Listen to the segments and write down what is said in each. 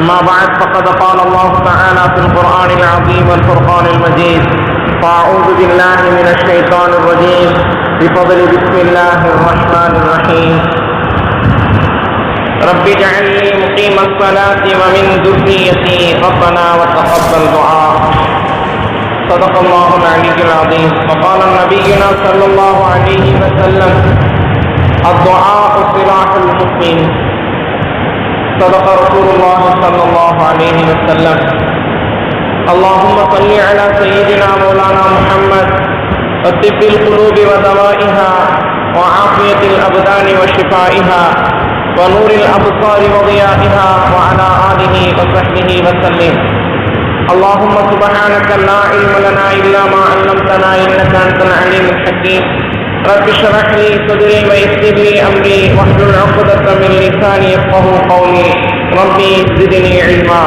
أما بعد فقد قال الله تعالى في القرآن العظيم والفرقان المجيد فأعوذ بالله من الشيطان الرجيم. بفضل بسم الله الرحمن الرحيم. رب اجعلني مقيم الصلاة ومن ذريتي ربنا وتقبل دعاء. صدق الله العلي العظيم. وقال نبينا صلى الله عليه وسلم الدعاء سلاح المسلم صدق رسول الله صلى الله عليه وسلم. اللهم صل على سيدنا مولانا محمد وطب القلوب ودوائها وعافية الأبدان وشفائها ونور الأبصار وضيائها وعلى آله وصحبه وسلم. اللهم سبحانك لا علم لنا إلا ما علمتنا إنك أنت العليم الحكيم رب اشرح لي صدري ويسر لي أمري واحلل عقدة من لساني يفقه قولي ربي زدني علما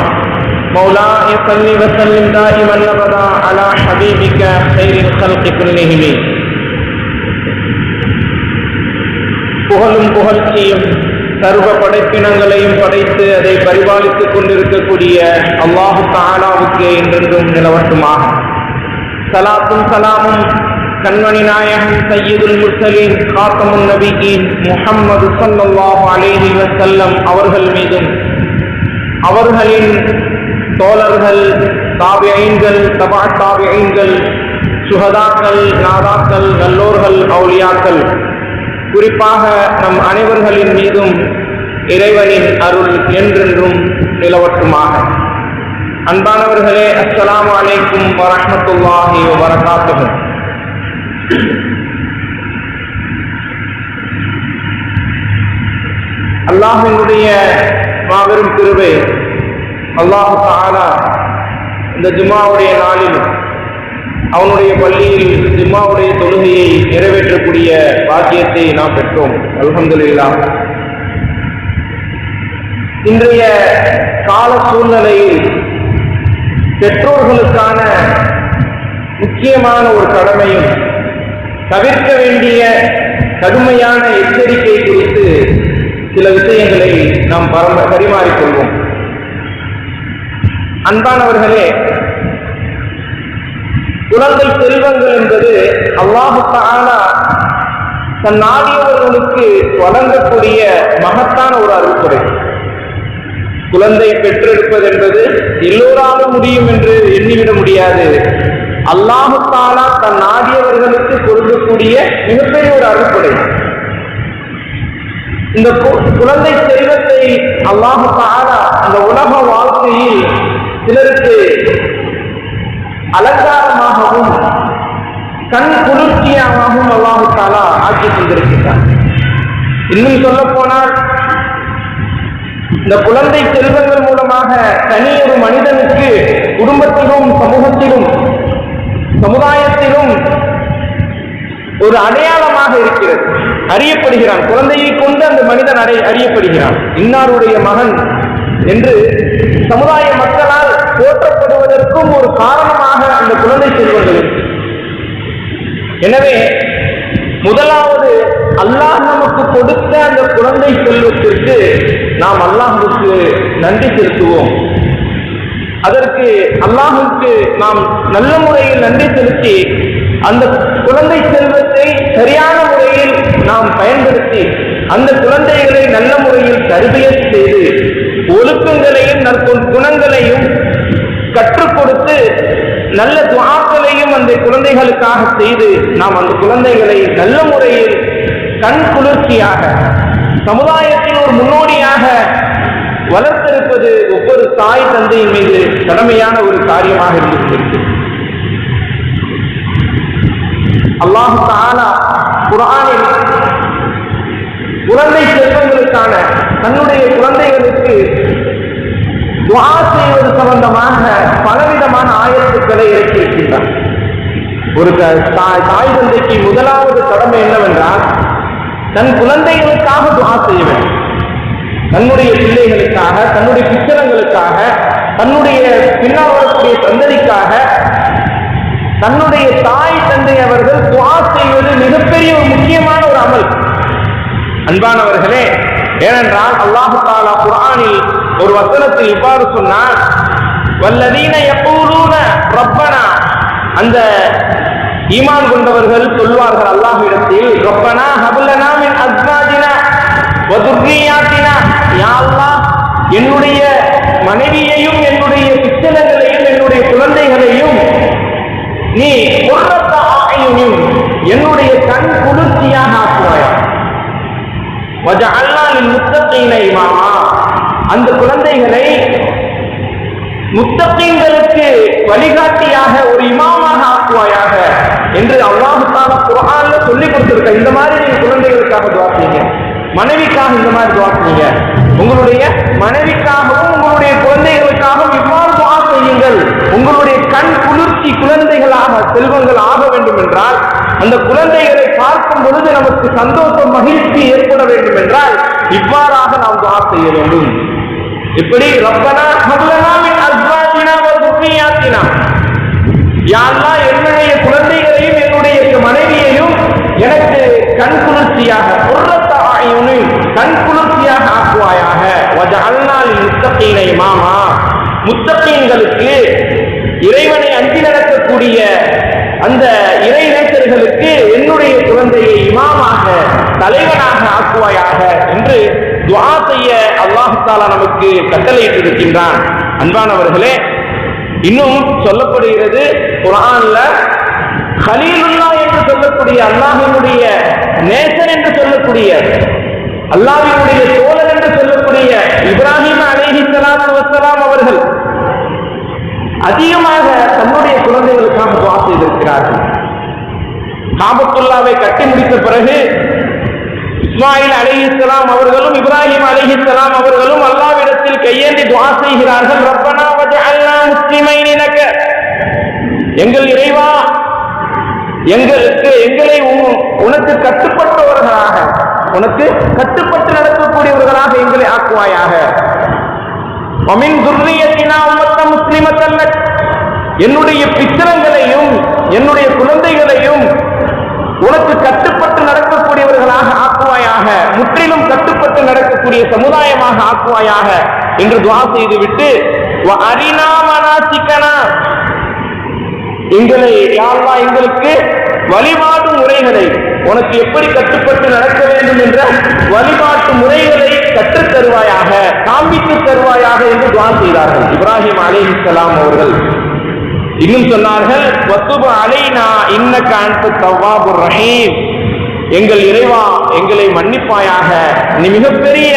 مولاي صل وسلم دائما ابدا على حبيبك خير الخلق كلهم புகழும் புகழ்ச்சியும் சர்வ படைப்பினங்களையும் படைத்து அதை பரிபாலித்துக் கொண்டிருக்கக்கூடிய அல்லாஹு தாலாவுக்கு என்றென்றும் நிலவட்டுமாக சலாத்தும் சலாமும் கண்மணி நாயகன் சையீதுல் முர்சலீன் காத்தமுன் நபியின் முஹம்மது ஸல்லல்லாஹு அலேஹி வசல்லம் அவர்கள் மீதும். அவர்களின் தோழர்கள் தாபியீன்கள் தபா தாபியீன்கள் சுகதாக்கள் நாதாக்கள் நல்லோர்கள் அவுளியாக்கள். குறிப்பாக நம் அனைவர்களின் மீதும் இறைவனின் அருள் என்றென்றும் நிலவட்டுமாக. அன்பானவர்களே அஸ்லாம் அலைக்கும் வரமத்துல்லாஹி வரகாத்துகள் அல்லாஹினுடைய மாபெரும் திருவை அல்லாஹு தாலா இந்த ஜும்மாவுடைய நாளில் அவனுடைய பள்ளியில் ஜும்மாவுடைய தொழுகையை நிறைவேற்றக்கூடிய பாக்கியத்தை நாம் பெற்றோம். அல்ஹம்துலில்லா இன்றைய கால சூழ்நிலையில் பெற்றோர்களுக்கான முக்கியமான ஒரு கடமையும் தவிர்க்க வேண்டிய கடுமையான எச்சரிக்கை குறித்து சில விஷயங்களை நாம் பரம பரிமாறிக்கொள்வோம் அன்பானவர்களே குழந்தை செல்வங்கள் என்பது அல்லாஹு தன் நாடியவர்களுக்கு வழங்கக்கூடிய மகத்தான ஒரு அருள்குறை குழந்தை பெற்றெடுப்பது என்பது எல்லோராலும் முடியும் என்று எண்ணிவிட முடியாது. அல்லாஹு தாலா தன் நாடியவர்களுக்கு கொடுக்கக்கூடிய மிகப்பெரிய ஒரு அருள்குறை இந்த குழந்தை செல்வத்தை அல்லாஹு தாலா அந்த உலக வாழ்க்கையில் சிலருக்கு அலங்காரமாகவும் கண் குளிர்ச்சியாகவும் அல்லாஹு தாலா ஆக்கி தந்திருக்கிறார். இன்னும் சொல்ல போனால் இந்த குழந்தை செல்வங்கள் மூலமாக தனி ஒரு மனிதனுக்கு குடும்பத்திலும் சமூகத்திலும் சமுதாயத்திலும் ஒரு அடையாளமாக இருக்கிறது. அறியப்படுகிறான். குழந்தையை கொண்டு அந்த மனிதன் அடை அறியப்படுகிறான். இன்னாருடைய மகன் என்று சமுதாய மக்களால் போற்றப்படுவதற்கும் ஒரு காரணமாக அந்த குழந்தை செல்வங்கள் எனவே முதலாவது அல்லாஹ் நமக்கு கொடுத்த அந்த குழந்தை செல்வத்திற்கு நாம் அல்லாஹுக்கு நன்றி செலுத்துவோம். அதற்கு அல்லாஹுக்கு நாம் நல்ல முறையில் நன்றி செலுத்தி அந்த குழந்தை செல்வத்தை சரியான முறையில் நாம் பயன்படுத்தி அந்த குழந்தைகளை நல்ல முறையில் தருவியல் செய்து ஒழுக்கங்களையும் நற்கும் குணங்களையும் கற்றுக் கொடுத்து நல்ல துவாக்களையும் அந்த குழந்தைகளுக்காக செய்து நாம் அந்த குழந்தைகளை நல்ல முறையில் கண் குளிர்ச்சியாக சமுதாயத்தின் ஒரு முன்னோடியாக இருப்பது ஒவ்வொரு தாய் தந்தையின் மீது கடமையான ஒரு காரியமாக இருந்திருக்கிறது. அல்லாஹு தாலா குரானில் குழந்தை செல்வங்களுக்கான தன்னுடைய குழந்தைகளுக்கு துவா செய்வது சம்பந்தமாக பலவிதமான ஆயத்துக்களை இறக்கியிருக்கின்றார் ஒரு தாய் தாய் தந்தைக்கு முதலாவது கடமை என்னவென்றால் தன் குழந்தைகளுக்காக துவா செய்ய வேண்டும். தன்னுடைய பிள்ளைகளுக்காக தன்னுடைய புத்தகங்களுக்காக தன்னுடைய பின்னால் வரக்கூடிய சந்ததிக்காக தன்னுடைய தாய் தந்தை அவர்கள் துவா செய்வது மிகப்பெரிய ஒரு முக்கியமான ஒரு அமல். அன்பானவர்களே ஏனென்றால் அல்லாஹு தாலா குரானில் ஒரு வசனத்தில் இவ்வாறு சொன்னார் வல்லதீன யக்கூலூன ரப்பனா. அந்த ஈமான் கொண்டவர்கள் சொல்வார்கள் அல்லாஹ் இடத்தில் ரப்பனா ஹபுல்லனா மின் அஸ்வாஜினா வதுர்ரியாத்தினா யா என்னுடைய மனைவியையும் என்னுடைய பிச்சலங்களையும் என்னுடைய குழந்தைகளையும் நீ குர்ரத்த ஆயுனின் என்னுடைய கண் குளிர்ச்சியாக ஆக்குவாயா? வஜஅல்னா லில் முத்தகீன அந்த குழந்தைகளை முத்தத்தீன்களுக்கு வழிகாட்டியாக ஒரு இமாமாக ஆக்குவாயாக என்று அல்லாஹ் குரான்ல சொல்லிக் சொல்லி கொடுத்திருக்க. இந்த மாதிரி நீங்க குழந்தைகளுக்காக துவாக்குறீங்க மனைவிக்காக இந்த மாதிரி துவாக்குறீங்க உங்களுடைய மனைவிக்காகவும் உங்களுடைய குழந்தைகளுக்காகவும் இவ்வாறு துவா செய்யுங்கள். உங்களுடைய கண் குளிர்ச்சி குழந்தைகளாக செல்வங்கள் ஆக வேண்டும் என்றால் அந்த குழந்தைகளை பார்க்கும் பொழுது நமக்கு சந்தோஷம் மகிழ்ச்சி ஏற்பட வேண்டும் என்றால் இவ்வாறாக நாம் துவா செய்ய வேண்டும். இப்படி ரப்பனா ஹப்லனா மின் அஸ்வாஜினா வ துர்ரியாத்தினா என்னுடைய குழந்தைகளையும் என்னுடைய மனைவியையும் எனக்கு கண் குளிர்ச்சியாக குர்ரத்த கண் குளிர்ச்சியாக ஆக்குவாயாக வஜஅல்னா மாமா. முத்தகீன இமாமா இறைவனை அஞ்சி நடக்கக்கூடிய அந்த இறை நேசர்களுக்கு என்னுடைய குழந்தையை இமாமாக தலைவனாக ஆக்குவாயாக என்று துவா செய்ய அல்லாஹாலா நமக்கு கட்டளையிட்டிருக்கின்றான். அன்பானவர்களே இன்னும் சொல்லப்படுகிறது குரான்ல ஹலீலுல்லா என்று சொல்லக்கூடிய அல்லாஹினுடைய நேசர் என்று சொல்லக்கூடிய அல்லாவினுடைய தோழர் என்று சொல்லக்கூடிய இப்ராஹிம் அலேஹிசலாம் ஸலாத்து அவர்கள் அதிகமாக தன்னுடைய குழந்தைகளுக்காக துவா செய்திருக்கிறார்கள். காபத்துல்லாவை கட்டி முடித்த பிறகு இஸ்மாயில் அலிஹிஸ்லாம் அவர்களும் இப்ராஹிம் அலிஹிஸ்லாம் அவர்களும் அல்லாவிடத்தில் கையேந்தி துவா செய்கிறார்கள். ரப்பனா வஜஅல்னா முஸ்லிமைன் எங்கள் இறைவா எங்களுக்கு எங்களை உனக்கு கட்டுப்பட்டவர்களாக உனக்கு கட்டுப்பட்டு நடக்கக்கூடியவர்களாக எங்களை ஆக்குவாயாக. என்னுடைய பித்திரங்களையும் என்னுடைய குழந்தைகளையும் உனக்கு கட்டுப்பட்டு நடக்கக்கூடியவர்களாக ஆக்குவாயாக. முற்றிலும் கட்டுப்பட்டு நடக்கக்கூடிய சமுதாயமாக ஆக்குவாயாக என்று துவா செய்துவிட்டு "வ அரினா எங்களை யாழ்லா எங்களுக்கு வழிபாட்டு முறைகளை உனக்கு எப்படி கட்டுப்பட்டு நடக்க வேண்டும் என்ற வழிபாட்டு முறைகளை கற்றுத் தருவாயாக காண்பித்து தருவாயாக என்று துவா செய்தார்கள். இப்ராஹிம் அலைஹிஸ்ஸலாம் அவர்கள். இன்னும் சொன்னார்கள் வத்துபு அலைனா இன்னக்க அன்து தவ்வாபுர் ரஹீம். எங்கள் இறைவா எங்களை மன்னிப்பாயாக. நீ மிகப்பெரிய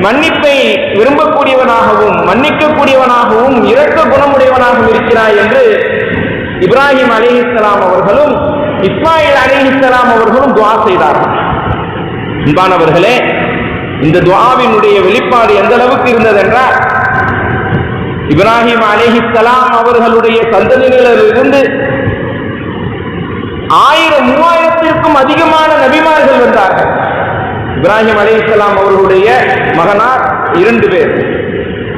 மன்னிப்பை விரும்பக்கூடியவனாகவும் மன்னிக்கக்கூடியவனாகவும் இரக்க குணமுடையவனாகவும் இருக்கிறாய் என்று இப்ராஹிம் அலிஹிஸ்லாம் அவர்களும் இஸ்மாயில் அலிஹிஸ்லாம் அவர்களும் துவா செய்தார்கள். அன்பானவர்களே இந்த துவாவினுடைய வெளிப்பாடு எந்த அளவுக்கு இருந்தது என்றால் இப்ராஹிம் அலிஹிஸ்லாம் அவர்களுடைய சந்ததிகளிலிருந்து ஆயிரம் மூவாயிரத்திற்கும் அதிகமான நபிமார்கள் வந்தார்கள். இப்ராஹிம் அலிஹிஸ்லாம் அவர்களுடைய மகனார் இரண்டு பேர்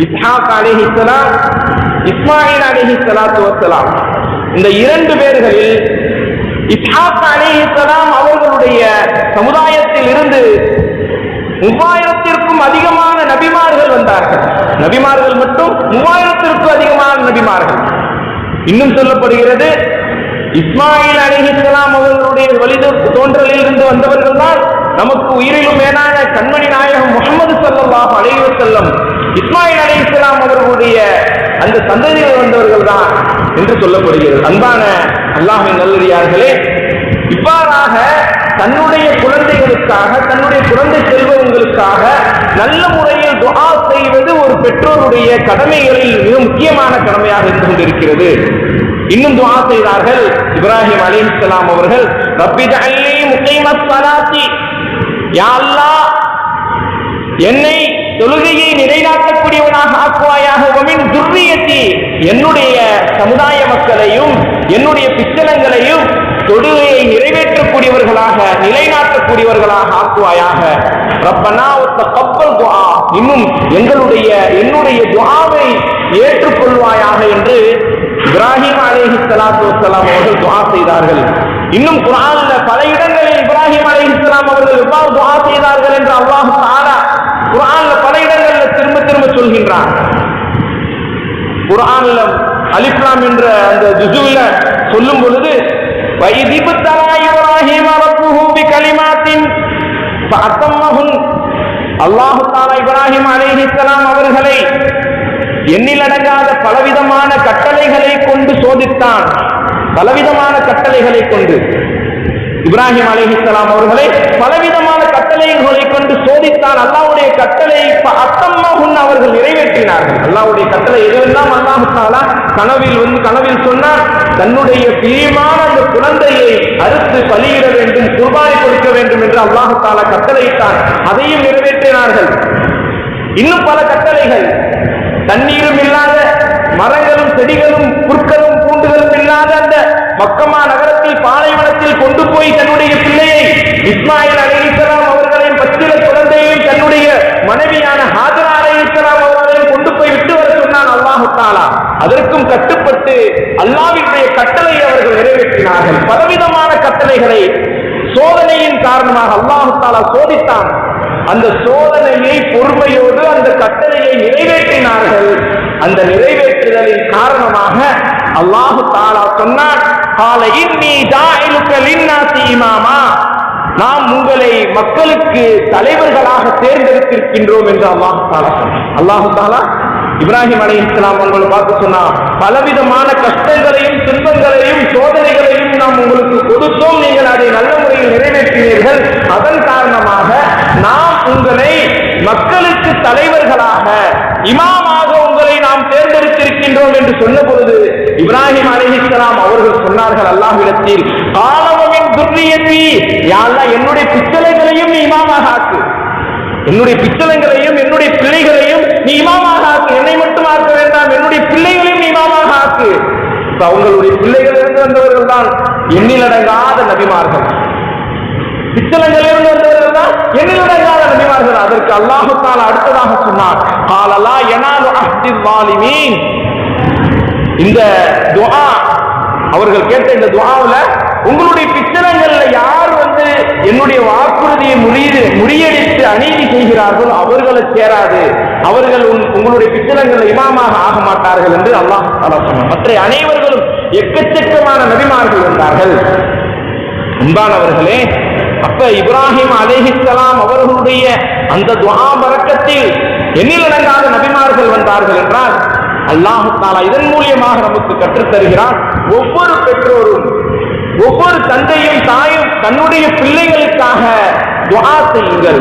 இஸ்ஹாக் அலிஹிஸ்லாம் இஸ்மாயில் அலிஹி சலாத்து வசலாம் இந்த இரண்டு பேர்களில் இஸ்ஹாக் அலிஹிஸ்லாம் அவர்களுடைய சமுதாயத்தில் இருந்து மூவாயிரத்திற்கும் அதிகமான நபிமார்கள் வந்தார்கள். நபிமார்கள் மட்டும் மூவாயிரத்திற்கும் அதிகமான நபிமார்கள். இன்னும் சொல்லப்படுகிறது இஸ்மாயில் அலிஹிஸ்லாம் அவர்களுடைய வலித தோன்றலில் இருந்து வந்தவர்கள் தான் நமக்கு உயிரிலும் மேலான கண்மணி நாயகம் முகமது சல்லாஹ் அலைவசல்லம் இஸ்மாயில் அலி இஸ்லாம் அவர்களுடைய அந்த சந்ததியில் வந்தவர்கள் தான் என்று சொல்லப்படுகிறது. அன்பான அல்லாஹின் நல்லடியார்களே இவ்வாறாக தன்னுடைய குழந்தைகளுக்காக தன்னுடைய குழந்தை செல்வங்களுக்காக நல்ல முறையில் துஆ செய்வது ஒரு பெற்றோருடைய கடமைகளில் மிக முக்கியமான கடமையாக இருந்து கொண்டிருக்கிறது. இன்னும் துவா செய்தார்கள் இப்ராஹிம் அலைஹிஸ்ஸலாம் அவர்கள் ரப்பி ஜஅல்னி முகீமஸ் ஸலாத்தி. யா அல்லாஹ் என்னை தொழுகையை நிலைநாட்டக்கூடியவனாக ஆக்குவாயாக வமின் துர்ரியத்தி. என்னுடைய சமுதாய மக்களையும் என்னுடைய பிச்சலங்களையும் தொழுகையை நிறைவேற்றக்கூடியவர்களாக நிலைநாட்டக்கூடியவர்களாக ஆக்குவாயாக. ரப்பனா ஒத்த கப்பல் துஆ இன்னும் எங்களுடைய என்னுடைய துவாவை ஏற்றுக்கொள்வாயாக என்று இப்ராஹிம் அலேஹி சலாத்து வலாம் அவர்கள் துவா செய்தார்கள். இன்னும் குர்ஆன்ல பல இடங்களில் இப்ராஹிம் அலைஹிஸ்ஸலாம் அவர்கள் எவ்வாறு துவா செய்தார்கள் என்று அல்லாஹ் தாரா குரான்ல பல இடங்கள்ல திரும்ப திரும்ப சொல்கின்றான். குரான்ல அலிஃப்லாம் என்ற அந்த ஜுசுவில சொல்லும் பொழுது வைதிபுத்தலா இப்ராஹிம் ரப்புஹு பிகலிமாத்தின் அத்தம்மகுன் அல்லாஹு தாலா இப்ராஹிம் அலைஹிஸ்ஸலாம் அவர்களை எண்ணிலடங்காத பலவிதமான கட்டளைகளை கொண்டு சோதித்தான். பலவிதமான கட்டளைகளை கொண்டு இப்ராஹிம் அலைஹிஸ்ஸலாம் அவர்களை கட்டளைகளை கொண்டு சோதித்தான் அல்லாவுடைய கட்டளை அத்தம்மகுன் அவர்கள் நிறைவேற்றினார்கள். அல்லாவுடைய கட்டளை எதுவெல்லாம் அல்லாஹாலா கனவில் வந்து கனவில் சொன்னார்? தன்னுடைய பிரியமான அந்த குழந்தையை அறுத்து பலியிட வேண்டும் குர்பானை கொடுக்க வேண்டும் என்று அல்லாஹாலா கட்டளையிட்டான் அதையும் நிறைவேற்றினார்கள். இன்னும் பல கட்டளைகள். தண்ணீரும் இல்லாத மரங்களும் செடிகளும் புற்களும் பூண்டுகளும் இல்லாத அந்த மக்கமா நகரத்தில் பாலைவனத்தில் கொண்டு போய் தன்னுடைய பிள்ளையை இஸ்மாயில் அலிசலாம் தன்னுடைய மனைவியான ஹாஜரா அலிசலாம் அவர்களையும் கொண்டு போய் விட்டு வர சொன்னான் அல்லாஹு தாலா அதற்கும் கட்டுப்பட்டு அல்லாவினுடைய கட்டளை அவர்கள் நிறைவேற்றினார்கள். பலவிதமான கட்டளைகளை சோதனையின் காரணமாக அல்லாஹு தாலா சோதித்தான். அந்த சோதனையை பொறுமையோடு அந்த கட்டளையை நிறைவேற்றினார்கள். அந்த நிறைவேற்றுதலின் காரணமாக அல்லாஹு தாலா சொன்னார் கால இன்னி ஜாயிலுக்க இமாமா. நாம் உங்களை மக்களுக்கு தலைவர்களாக தேர்ந்தெடுத்திருக்கின்றோம் என்று அல்லாஹு தாலா அல்லாஹு தாலா இப்ராஹிம் அலை இஸ்லாம் உங்களை பார்த்து சொன்னா பலவிதமான கஷ்டங்களையும் துன்பங்களையும் சோதனைகளையும் நாம் உங்களுக்கு கொடுத்தோம். நீங்கள் அதை நல்ல முறையில் நிறைவேற்றினீர்கள். அதன் காரணமாக நாம் உங்களை மக்களுக்கு தலைவர்களாக இமாமாக உங்களை நாம் தேர்ந்தெடுத்திருக்கின்றோம் என்று சொன்ன பொழுது இப்ராஹிம் அலிஹிஸ்லாம் அவர்கள் சொன்னார்கள் அல்லாஹ்விடத்தில் ஆலவமின் துர்ரியத்தி யாழ்லா என்னுடைய பித்தளைகளையும் நீ இமாமாக ஆக்கு. என்னுடைய பிச்சளங்களையும் என்னுடைய பிள்ளைகளையும் நீ இமாமாக ஆக்கு. என்னை மட்டும் ஆக்க வேண்டாம் என்னுடைய பிள்ளைகளையும் நீ இமாமாக ஆக்கு. அவங்களுடைய பிள்ளைகள் இருந்து வந்தவர்கள் தான் எண்ணிலடங்காத நபிமார்கள். பிச்சளங்கள் வந்தவர்கள் தான் எண்ணிலடங்காத நபிமார்கள். அதற்கு அல்லாஹுத்தால் அடுத்ததாக சொன்னார் காலலா எனாலு அஹ்தி வாலிமீன். இந்த துவா அவர்கள் கேட்ட இந்த துவாவில் உங்களுடைய பிச்சளங்கள்ல யார் வந்து என்னுடைய வாக்குறுதியை முடியுது முறியடித்து அநீதி செய்கிறார்களோ அவர்களை சேராது. அவர்கள் உன்- உங்களுடைய பிச்சளங்கள்ல இமாமாக ஆக மாட்டார்கள் என்று அல்லாஹ் சொன்னார் மற்ற அனைவர்களும் எக்கச்சக்கமான நபிமார்கள் இருந்தார்கள் அன்பானவர்களே அப்ப இப்ராஹிம் அலைஹிஸ்ஸலாம் அவர்களுடைய அந்த துவா பரக்கத்தில் எண்ணிலடங்காத நபிமார்கள் வந்தார்கள் என்றால் அல்லாஹத்தாலா இதன் மூலியமாக நமக்கு கற்றுத்தருகிறான். ஒவ்வொரு பெற்றோரும் ஒவ்வொரு தந்தையும் தாயும் தன்னுடைய பிள்ளைகளுக்காக துவா செய்யுங்கள்.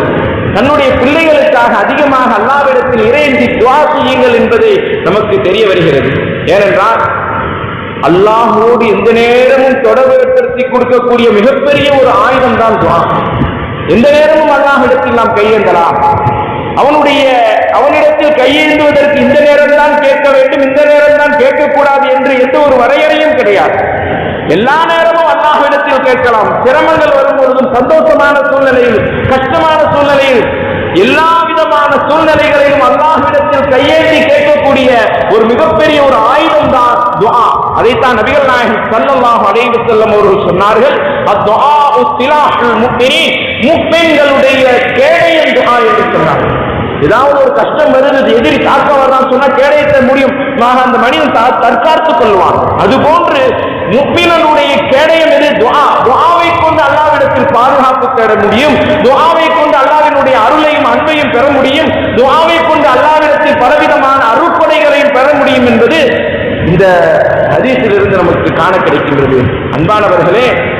தன்னுடைய பிள்ளைகளுக்காக அதிகமாக அல்லாவிடத்தில் இறைஞ்சி துவா செய்யுங்கள் என்பது நமக்கு தெரிய வருகிறது. ஏனென்றால் அல்லாஹோடு எந்த நேரமும் தொடர்பு ஏற்படுத்தி கொடுக்கக்கூடிய மிகப்பெரிய ஒரு ஆயுதம் தான் துவா எந்த நேரமும் அல்லாஹிடத்தில் நாம் கையேந்தலாம். அவனுடைய அவனிடத்தில் கையேந்துவதற்கு இந்த நேரம் தான் கேட்க வேண்டும் இந்த நேரம் தான் கேட்கக்கூடாது என்று எந்த ஒரு வரையறையும் கிடையாது. எல்லா நேரமும் அல்லாஹ்விடத்தில் கேட்கலாம். சிரமங்கள் வரும்பொழுதும் சந்தோஷமான சூழ்நிலையில் கஷ்டமான சூழ்நிலையில் எல்லா விதமான சூழ்நிலைகளிலும் அல்லாஹ்விடத்தில் கையேந்தி கேட்கக்கூடிய ஒரு மிகப்பெரிய ஒரு ஆயுதம் தான் துஆ. அதைத்தான் நபிகள் நாயகம் ஸல்லல்லாஹு அலைஹி வஸல்லம் அவர்கள் சொன்னார்கள் அத்வா உஸ்திலாஹுல் முஃமினீன் முஃமின்களுடைய கேடயம் துஆ என்று சொன்னார்கள். ஏதாவது ஒரு கஷ்டம் வருது எதிரி தாக்க வரலாம் சொன்னா கேடயத்தை முடியும். ஆக அந்த மனிதன் தா- தற்காத்துக் கொள்வான். அது போன்று முப்பினனுடைய கேடயம் எது? துவா துவாவை கொண்டு அல்லாவிடத்தில் பாதுகாப்பு தேட முடியும். துவாவை கொண்டு அல்லாவினுடைய அருளையும் அன்பையும் பெற முடியும். துவாவை கொண்டு அல்லாவிடத்தில் பலவிதமான அருட்படைகளையும் பெற முடியும் என்பது இந்த ஹதீஸிலிருந்து நமக்கு காண கிடைக்கின்றது. அன்பானவர்களே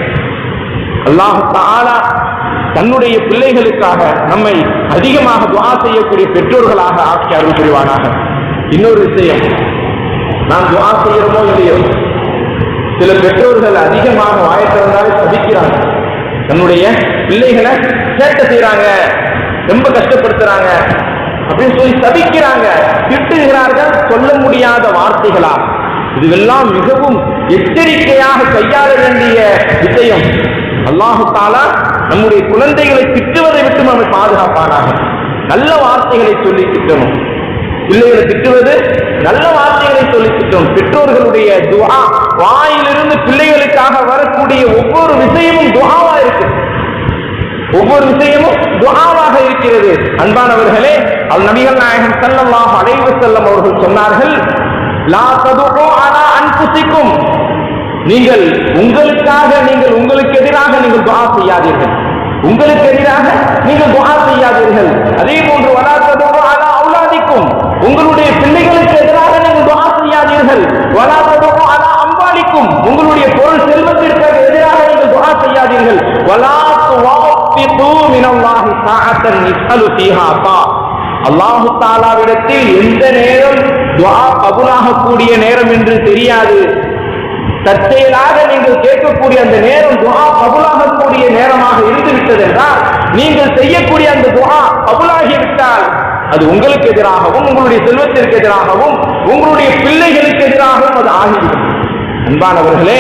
அல்லாஹ் தாலா தன்னுடைய பிள்ளைகளுக்காக நம்மை அதிகமாக துவா செய்யக்கூடிய பெற்றோர்களாக ஆக்கி அருள் புரிவானாக இன்னொரு விஷயம் நாம் துவா செய்யறோமோ இல்லையோ? சில பெற்றோர்கள் அதிகமாக வாயை சதிக்கிறாங்க சபிக்கிறாங்க. தன்னுடைய பிள்ளைகளை சேட்டை செய்யறாங்க ரொம்ப கஷ்டப்படுத்துறாங்க அப்படின்னு சொல்லி சபிக்கிறாங்க. திட்டுகிறார்கள் சொல்ல முடியாத வார்த்தைகளா இதுவெல்லாம் மிகவும் எச்சரிக்கையாக கையாள வேண்டிய விஷயம். அல்லாஹுத்தாலா நம்முடைய குழந்தைகளை திட்டுவதை விட்டு நம்மை பாதுகாப்பானாக. நல்ல வார்த்தைகளை சொல்லி திட்டணும். பிள்ளைகளை திட்டுவது நல்ல வார்த்தைகளை சொல்லி திட்டணும். பெற்றோர்களுடைய துவா வாயிலிருந்து பிள்ளைகளுக்காக வரக்கூடிய ஒவ்வொரு விஷயமும் துவாவா இருக்கு. ஒவ்வொரு விஷயமும் துவாவாக இருக்கிறது. அன்பானவர்களே அல் நபிகள் நாயகன் செல்லமாக அலைஹி செல்லம் அவர்கள் சொன்னார்கள் லா ததுகோ ஆனா அன்புசிக்கும் நீங்கள் உங்களுக்காக நீங்கள் உங்களுக்கு எதிராக நீங்கள் துவா செய்யாதீர்கள். உங்களுக்கு எதிராக நீங்கள் துவா செய்யாதீர்கள். அதே போன்று வலா ஆனால் அவுலாதிக்கும். உங்களுடைய பிள்ளைகளுக்கு எதிராக நீங்கள் துவா செய்யாதீர்கள். வலா ஆனால் அலா உங்களுடைய பொருள் செல்வத்திற்கு எதிராக நீங்கள் துவா செய்யாதீர்கள். வலா துவாஃபிது மினல்லாஹி சாத்தன் நிசலு ஃபீஹா அல்லாஹு தாலாவிடத்தில் எந்த நேரம் துஆ கபூலாகக்கூடிய நேரம் என்று தெரியாது. தற்செயலாக நீங்கள் கேட்கக்கூடிய அந்த நேரம் துஆ கபூலாகக்கூடிய நேரமாக இருந்துவிட்டது என்றால் நீங்கள் செய்யக்கூடிய அந்த துஆ கபூலாகி விட்டால் அது உங்களுக்கு எதிராகவும் உங்களுடைய செல்வத்திற்கு எதிராகவும் உங்களுடைய பிள்ளைகளுக்கு எதிராகவும் அது ஆகிவிடும். அன்பானவர்களே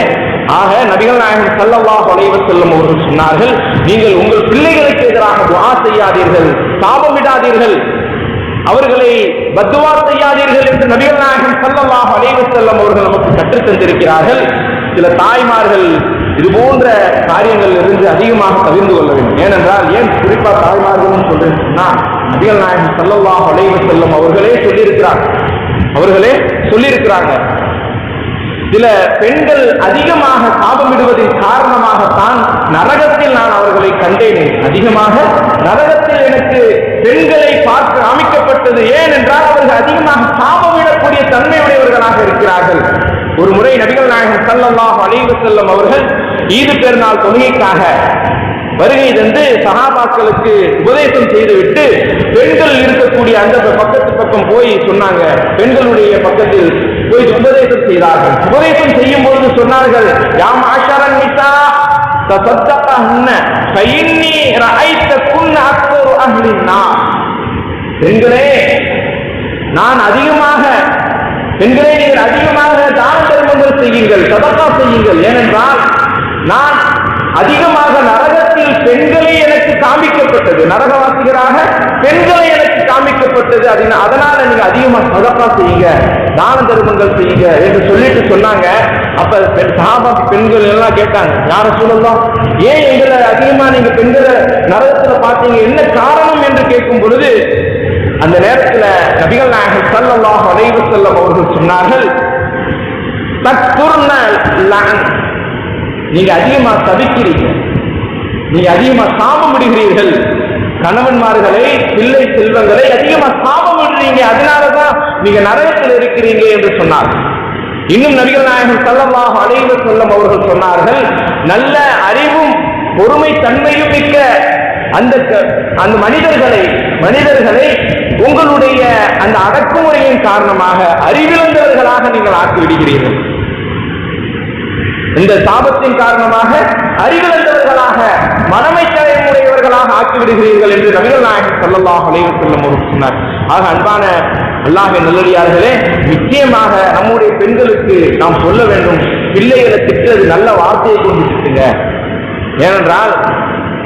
ஆக நபிகள் நாயகம் ஸல்லல்லாஹு அலைஹி செல்லும் அவர்கள் சொன்னார்கள் நீங்கள் உங்கள் பிள்ளைகளுக்கு எதிராக துவா செய்யாதீர்கள் சாபமிடாதீர்கள் அவர்களை பத்துவா செய்யாதீர்கள் என்று நபிகள் நாயகம் ஸல்லல்லாஹு அலைவ செல்லம் அவர்கள் கற்றுத் தந்திருக்கிறார்கள். சில தாய்மார்கள் இது போன்ற காரியங்கள் இருந்து அதிகமாக பகிர்ந்து கொள்ள வேண்டும். ஏனென்றால் ஏன் குறிப்பா தாய்மார்கள் சொல்றேன்னு சொன்னா நபிகள் நாயகம் ஸல்லல்லாஹு அலைஹி செல்லும் அவர்களே சொல்லியிருக்கிறார் அவர்களே சொல்லியிருக்கிறாங்க. சில பெண்கள் அதிகமாக சாபமிடுவதின் காரணமாகத்தான் நரகத்தில் நான் அவர்களை கண்டேனே. அதிகமாக நரகத்தில் எனக்கு பெண்களை பார்க்க அமைக்கப்பட்டது ஏன் என்றால் அவர்கள் அதிகமாக சாபமிடக்கூடிய தன்மையுடையவர்களாக இருக்கிறார்கள். ஒரு முறை நபிகள் நாயகன் சல்லாஹ் அலைஹி செல்லம் அவர்கள் ஈது பெருநாள் தொழுகைக்காக வருகை தந்து சகாபாக்களுக்கு உபதேசம் செய்துவிட்டு பெண்கள் இருக்கக்கூடிய அந்த பக்கத்து பக்கம் போய் சொன்னாங்க. பெண்களுடைய பக்கத்தில் போய் உபதேசம் செய்தார்கள். உபதேசம் செய்யும் பொழுது சொன்னார்கள் யாம் ஆஷாரன் நிசா பெண்களே நான் அதிகமாக பெண்களே நீங்கள் அதிகமாக தான தர்மங்கள் செய்யுங்கள் சதக்கா செய்யுங்கள். ஏனென்றால் நான் அதிகமாக நரகத்தில் பெண்களை எனக்கு காமிக்கப்பட்டது நரகவாசிகராக பெண்களை எனக்கு காமிக்கப்பட்டது அப்படின்னு அதனால நீங்க அதிகமா சதப்பா செய்யுங்க தான தர்மங்கள் செய்யுங்க என்று சொல்லிட்டு சொன்னாங்க. அப்ப பெண் சாபா பெண்கள் எல்லாம் கேட்டாங்க. யார சொல்லலாம்? ஏன் எங்களை அதிகமா நீங்க பெண்களை நரகத்துல பார்த்தீங்க? என்ன காரணம் என்று கேட்கும் பொழுது அந்த நேரத்தில் நபிகள் நாயகர் சல்லாஹ் அலைவு செல்லம் அவர்கள் சொன்னார்கள் தத்துர்ன நீங்க அதிகமா தவிக்கிறீங்க. நீங்க அதிகமா சாபம் விடுகிறீர்கள். கணவன்மார்களை பிள்ளை செல்வங்களை அதிகமா சாபம் விடுறீங்க. அதனாலதான் நீங்க நரகத்தில் இருக்கிறீங்க என்று சொன்னார் இன்னும் நபிகள் நாயகம் ஸல்லல்லாஹு அலைவு செல்லம் அவர்கள் சொன்னார்கள் நல்ல அறிவும் பொறுமை தன்மையும் மிக்க அந்த அந்த மனிதர்களை மனிதர்களை உங்களுடைய அந்த அடக்குமுறையின் காரணமாக அறிவிழந்தவர்களாக நீங்கள் ஆக்கி விடுகிறீர்கள் இந்த சாபத்தின் காரணமாக அறிவிழந்தவர்களாக மனமை தலைமுறையவர்களாக ஆக்கிவிடுகிறீர்கள் என்று நபிகள் நாயகம் சொல்லலாம் அலைவர் செல்லும் ஒரு சொன்னார். ஆக அன்பான அல்லாஹ்வின் நல்லடியார்களே நிச்சயமாக நம்முடைய பெண்களுக்கு நாம் சொல்ல வேண்டும் பிள்ளைகளை திட்டுறது நல்ல வார்த்தையை கொண்டு திட்டுங்க. ஏனென்றால்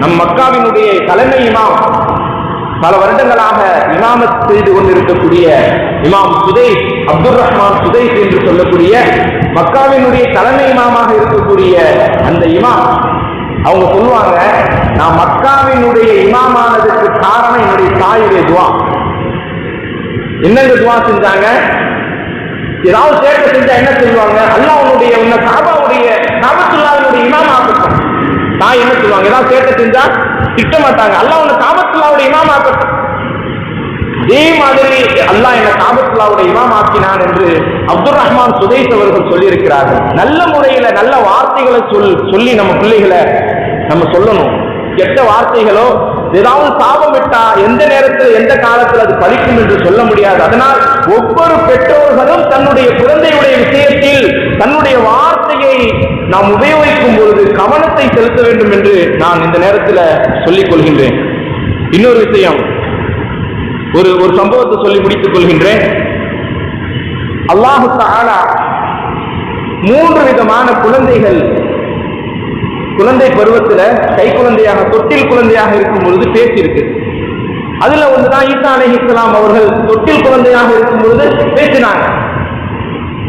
நம் மக்காவினுடைய தலைமை இமாம் பல வருடங்களாக இமாமத் செய்து கொண்டிருக்கக்கூடிய இமாம் சுதை அப்துல் ரஹ்மான் சுதை என்று சொல்லக்கூடிய மக்காவினுடைய தலைமை இமாமாக இருக்கக்கூடிய அந்த இமாம் அவங்க சொல்லுவாங்க நான் மக்காவினுடைய இமாமானதுக்கு காரணம் என்னுடைய தாயுடைய துவா. என்னங்க துவா செஞ்சாங்க? ஏதாவது சேர்க்க செஞ்சா என்ன சொல்லுவாங்க அல்லாஹ் உன்னுடைய உன்னை காபாவுடைய காபத்துல்லாவினுடைய இமாம் ஆக்கட்டும். தாய் என்ன சொல்லுவாங்க? ஏதாவது சேர்க்க செஞ்சா திட்ட மாட்டாங்க அல்லாஹ் உன்னை காபத்துல்லாவுடைய இமாம் ஆக்கட்டும். இதே மாதிரி அல்லாஹ் என்ன காபத்துல்லாவுடைய இமாம் ஆக்கினான் என்று அப்துல் ரஹ்மான் சுதேஷ் அவர்கள் சொல்லியிருக்கிறார்கள். நல்ல முறையில நல்ல வார்த்தைகளை சொல் சொல்லி நம்ம பிள்ளைகளை நம்ம சொல்லணும். கெட்ட வார்த்தைகளோ ஏதாவது சாபம் விட்டா எந்த நேரத்தில் எந்த காலத்தில் அது பலிக்கும் என்று சொல்ல முடியாது. அதனால் ஒவ்வொரு பெற்றோர்களும் தன்னுடைய குழந்தையுடைய விஷயத்தில் தன்னுடைய வார்த்தையை நாம் உபயோகிக்கும் பொழுது கவனத்தை செலுத்த வேண்டும் என்று நான் இந்த நேரத்தில் சொல்லிக் கொள்கின்றேன். இன்னொரு விஷயம் ஒரு ஒரு சம்பவத்தை சொல்லி முடித்துக் கொள்கின்றேன். அல்லாஹு தாலா மூன்று விதமான குழந்தைகள் குழந்தை பருவத்துல கை குழந்தையாக தொட்டில் குழந்தையாக இருக்கும் பொழுது பேசியிருக்கு அதுல ஒன்றுதான் ஈசா அலைஹி இஸ்லாம் அவர்கள் தொட்டில் குழந்தையாக இருக்கும் பொழுது பேசினாங்க.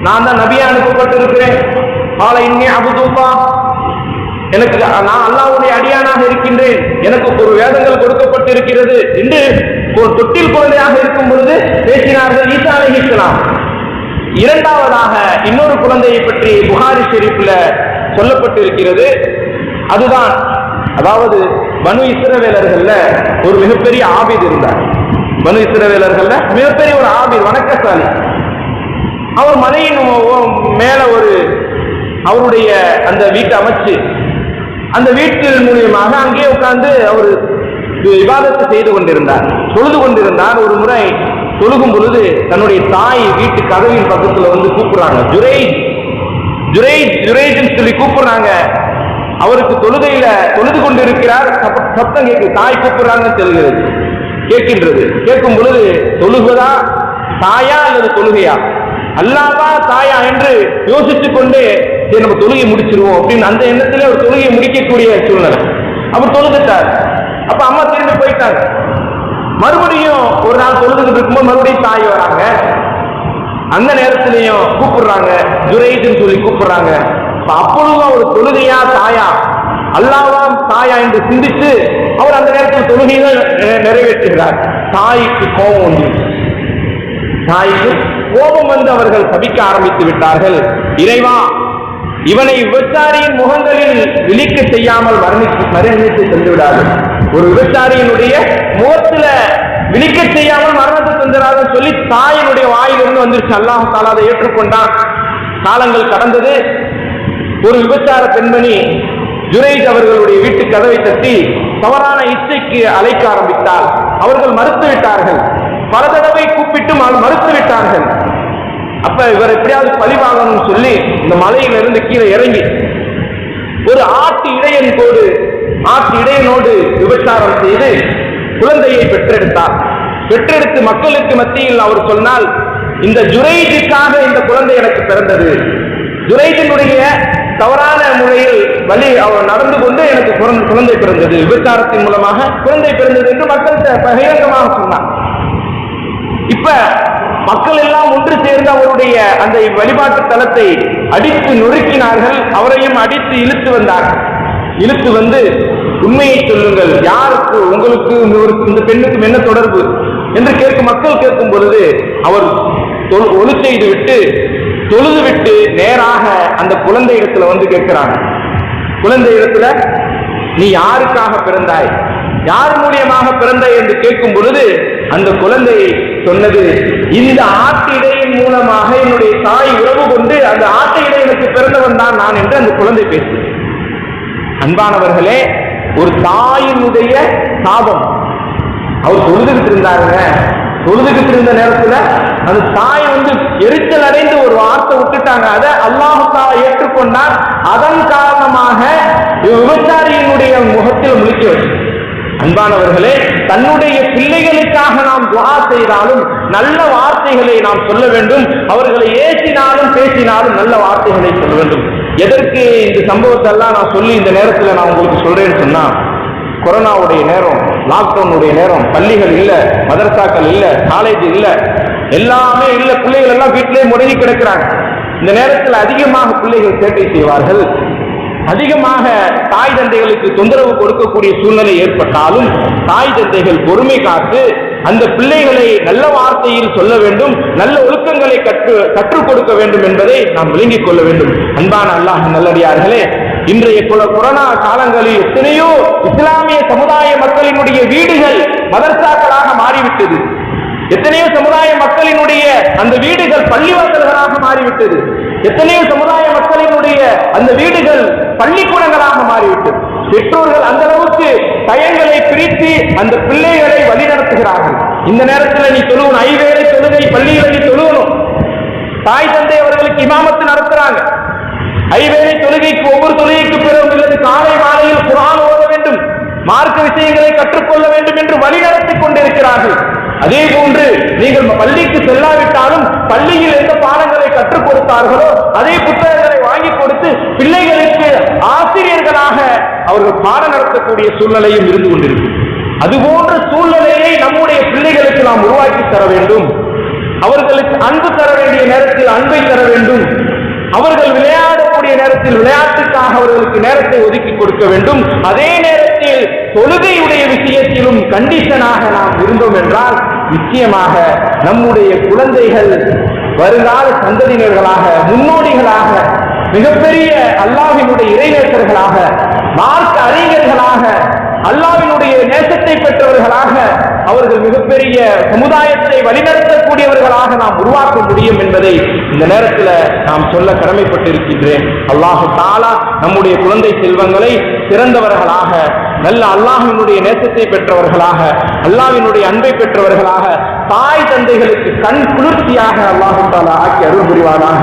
நான் தான் நபியா அனுப்பப்பட்டிருக்கிறேன். கால இன்னே அபுதூப்பா எனக்கு நான் அல்லாவுடைய அடியானாக இருக்கின்றேன். எனக்கு ஒரு வேதங்கள் கொடுக்கப்பட்டிருக்கிறது. என்று ஒரு தொட்டில் குழந்தையாக இருக்கும் பொழுது பேசினார்கள் ஈசா ஈசலாம் இரண்டாவதாக இன்னொரு குழந்தையை பற்றி புகாரி ஷெரீஃப்ல சொல்லப்பட்டிருக்கிறது. அதுதான் அதாவது மனு இஸ்ரவேலர்கள்ல ஒரு மிகப்பெரிய ஆபீர் இருந்தார். மனு இஸ்ரவேலர்கள்ல மிகப்பெரிய ஒரு ஆபீர் வணக்கசாலி. அவர் மலையின் ஓ- மேல ஒரு அவருடைய அந்த வீட்டை அமைச்சு அந்த வீட்டின் மூலியமாக அங்கே உட்கார்ந்து அவர் விவாதத்தை செய்து கொண்டிருந்தார். தொழுது கொண்டிருந்தார். ஒரு முறை தொழுகும் பொழுது தன்னுடைய தாய் வீட்டு கதவின் பக்கத்துல வந்து கூப்பிடுறாங்க. ஜுரை ஜுரை ஜுரேஜ்னு சொல்லி கூப்பிடுறாங்க. அவருக்கு தொழுகையில தொழுது கொண்டிருக்கிறார். சப்ப- சத்தம் கேட்கு தாய் கூப்பிடுறாங்கன்னு சொல்கிறது கேட்கின்றது. கேட்கும் பொழுது தொழுகுதா தாயா அல்லது தொழுகையா? அல்லாதா தாயா என்று யோசித்துக் கொண்டு சரி நம்ம தொழுகை முடிச்சிருவோம் அப்படின்னு அந்த எண்ணத்துல ஒரு தொழுகையை முடிக்கக்கூடிய சூழ்நிலை. அவர் தொழுதுட்டார். அப்ப அம்மா திரும்பி போயிட்டாங்க. மறுபடியும் ஒரு நாள் தொழுதுகிட்டு இருக்கும்போது மறுபடியும் தாய் வராங்க. அந்த நேரத்திலையும் கூப்பிடுறாங்க. ஜுரைதுன்னு சொல்லி கூப்பிடுறாங்க. அப்பொழுதும் ஒரு தொழுகையா தாயா? அல்லாவா தாயா என்று சிந்தித்து அவர் அந்த நேரத்தில் தொழுகையை நிறைவேற்றுகிறார். தாய்க்கு கோபம் ஒன்று தாய்க்கு கோபம் வந்து அவர்கள் சபிக்க ஆரம்பித்து விட்டார்கள். இறைவா இவனை விபச்சாரியின் முகங்களில் விழிக்க செய்யாமல் மரணித்து மரணித்து சென்று விடாது ஒரு விபச்சாரியினுடைய முகத்துல விழிக்க செய்யாமல் மரணத்தை தந்துடாத சொல்லி தாயினுடைய வாயிலிருந்து வந்துருச்சு. அல்லாஹ் தாலா அதை ஏற்றுக்கொண்டான். காலங்கள் கடந்தது. ஒரு விபச்சார பெண்மணி ஜுரேஜ் அவர்களுடைய வீட்டு கதவை தட்டி தவறான இச்சைக்கு அழைக்க ஆரம்பித்தால் அவர்கள் மறுத்து விட்டார்கள். பல தடவை கூப்பிட்டு ம- மறுத்து விட்டார்கள். அப்ப இவர் எப்படியாவது பழி வாங்கணும்னு சொல்லி இந்த மலையிலிருந்து கீழே இறங்கி ஒரு ஆட்டு இடையன் கோடு ஆட்டு இடையனோடு விபச்சாரம் செய்து குழந்தையை பெற்றெடுத்தார். பெற்றெடுத்து மக்களுக்கு மத்தியில் அவர் சொன்னால் இந்த ஜுரைஜுக்காக இந்த குழந்தை எனக்கு பிறந்தது. ஜுரைஜினுடைய தவறான முறையில் வழி அவர் நடந்து கொண்டு எனக்கு குழந்தை- குழந்தை பிறந்தது. விபச்சாரத்தின் மூலமாக குழந்தை பிறந்தது என்று மக்கள் பகிரங்கமாக சொன்னார். இப்ப மக்கள் எல்லாம் ஒன்று சேர்ந்து அவருடைய அந்த வழிபாட்டு தலத்தை அடித்து நொறுக்கினார்கள் அவரையும் அடித்து இழுத்து வந்தார்கள். இழுத்து வந்து உண்மையை சொல்லுங்கள் யாருக்கு உங்களுக்கு இந்த பெண்ணுக்கும் என்ன தொடர்பு? என்று கேட்கும் மக்கள் கேட்கும் பொழுது அவர் தொழு- செய்து விட்டு தொழுது விட்டு நேராக அந்த குழந்தை இடத்துல வந்து கேட்கிறாங்க. குழந்தை இடத்துல நீ யாருக்காக பிறந்தாய்? யார் மூலியமாக பிறந்த என்று கேட்கும் பொழுது அந்த குழந்தை சொன்னது இந்த ஆட்டிடையின் மூலமாக என்னுடைய தாய் உறவு கொண்டு அந்த ஆட்டையிட எனக்கு பிறந்தவன் தான் நான் என்று அந்த குழந்தை பேசுது. அன்பானவர்களே ஒரு தாயினுடைய சாபம். அவர் தொழுதுகிட்டு இருந்தாருங்க. தொழுதுகிட்டு இருந்த நேரத்துல அந்த தாய் வந்து எரிச்சல் அடைந்து ஒரு வார்த்தை விட்டுட்டாங்க. அதை அல்லாஹால ஏற்றுக்கொண்டார் அதன் காரணமாக விபச்சாரியினுடைய முகத்தில் முழிக்க வச்சு. அன்பானவர்களே தன்னுடைய பிள்ளைகளுக்காக நாம் துவா செய்தாலும் நல்ல வார்த்தைகளை நாம் சொல்ல வேண்டும். அவர்களை ஏசினாலும் பேசினாலும் நல்ல வார்த்தைகளை சொல்ல வேண்டும். எதற்கு இந்த சம்பவத்தை எல்லாம் நான் சொல்லி இந்த நேரத்தில் நான் உங்களுக்கு சொல்றேன்னு சொன்னா கொரோனாவுடைய நேரம் லாக்டவுனுடைய நேரம் பள்ளிகள் இல்லை மதரசாக்கள் இல்லை காலேஜ் இல்லை எல்லாமே இல்லை. பிள்ளைகள் எல்லாம் வீட்டிலேயே முடங்கி கிடக்கிறாங்க. இந்த நேரத்தில் அதிகமாக பிள்ளைகள் சேட்டை செய்வார்கள். அதிகமாக தாய் தந்தைகளுக்கு தொந்தரவு கொடுக்கக்கூடிய சூழ்நிலை ஏற்பட்டாலும் தாய் தந்தைகள் பொறுமை காத்து அந்த பிள்ளைகளை நல்ல வார்த்தையில் சொல்ல வேண்டும் நல்ல ஒழுக்கங்களை கற்று கற்றுக் கொடுக்க வேண்டும் என்பதை நாம் விளங்கிக் கொள்ள வேண்டும். அன்பான அல்லாஹ் நல்லடியார்களே இன்றைய கொரோனா காலங்களில் எத்தனையோ இஸ்லாமிய சமுதாய மக்களினுடைய வீடுகள் மதர்சாக்களாக மாறிவிட்டது. எத்தனையோ சமுதாய மக்களினுடைய அந்த வீடுகள் பள்ளிவாசல்களாக மாறிவிட்டது. எத்தனையோ சமுதாய மக்களினுடைய அந்த வீடுகள் பள்ளிக்கூடங்களாக மாறிவிட்டது. பெற்றோர்கள் அந்த அளவுக்கு பயங்களை பிரித்து அந்த பிள்ளைகளை வழிநடத்துகிறார்கள். இந்த நேரத்தில் நீ தொழுவணும் ஐவேளை தொழுகை பள்ளியில் நீ தொழுவணும் தாய் தந்தை அவர்களுக்கு இமாமத்து நடத்துறாங்க. ஐவேளை தொழுகைக்கு ஒவ்வொரு தொழுகைக்கு பிறகு காலை மாலையில் குரான் ஓத வேண்டும். மார்க்க விஷயங்களை கற்றுக்கொள்ள வேண்டும் என்று வழிநடத்திக் கொண்டிருக்கிறார்கள். அதே போன்று நீங்கள் பள்ளிக்கு செல்லாவிட்டாலும் பள்ளியில் எந்த பாடங்களை கற்றுக் கொடுத்தார்களோ அதே புத்தகங்களை வாங்கி கொடுத்து பிள்ளைகளுக்கு ஆசிரியர்களாக அவர்கள் பாடம் நடத்தக்கூடிய சூழ்நிலையும் இருந்து கொண்டிருக்கும் அதுபோன்ற சூழ்நிலையை நம்முடைய பிள்ளைகளுக்கு நாம் உருவாக்கி தர வேண்டும். அவர்களுக்கு அன்பு தர வேண்டிய நேரத்தில் அன்பை தர வேண்டும். அவர்கள் விளையாடக்கூடிய நேரத்தில் விளையாட்டுக்காக அவர்களுக்கு நேரத்தை ஒதுக்கி கொடுக்க வேண்டும். அதே நேரத்தில் தொழுகையுடைய விஷயம் கண்டிஷனாக நாம் இருந்தோம் என்றால் நிச்சயமாக நம்முடைய குழந்தைகள் வருங்கால சந்ததியினர்களாக முன்னோடிகளாக மிகப்பெரிய அல்லாவினுடைய இறைநேசர்களாக மார்க்க அறிஞர்களாக அல்லாவினுடைய நேசத்தை பெற்றவர்களாக அவர்கள் மிகப்பெரிய சமுதாயத்தை வழிநடத்தக்கூடியவர்களாக நாம் உருவாக்க முடியும் என்பதை இந்த நேரத்தில் நாம் சொல்ல கடமைப்பட்டிருக்கின்றேன். அல்லாஹு தாலா நம்முடைய குழந்தை செல்வங்களை சிறந்தவர்களாக நல்ல அல்லாஹினுடைய நேசத்தை பெற்றவர்களாக அல்லாவினுடைய அன்பை பெற்றவர்களாக தாய் தந்தைகளுக்கு கண் குளிர்ச்சியாக அல்லாஹு தாலா ஆக்கி அருள் புரிவானாக.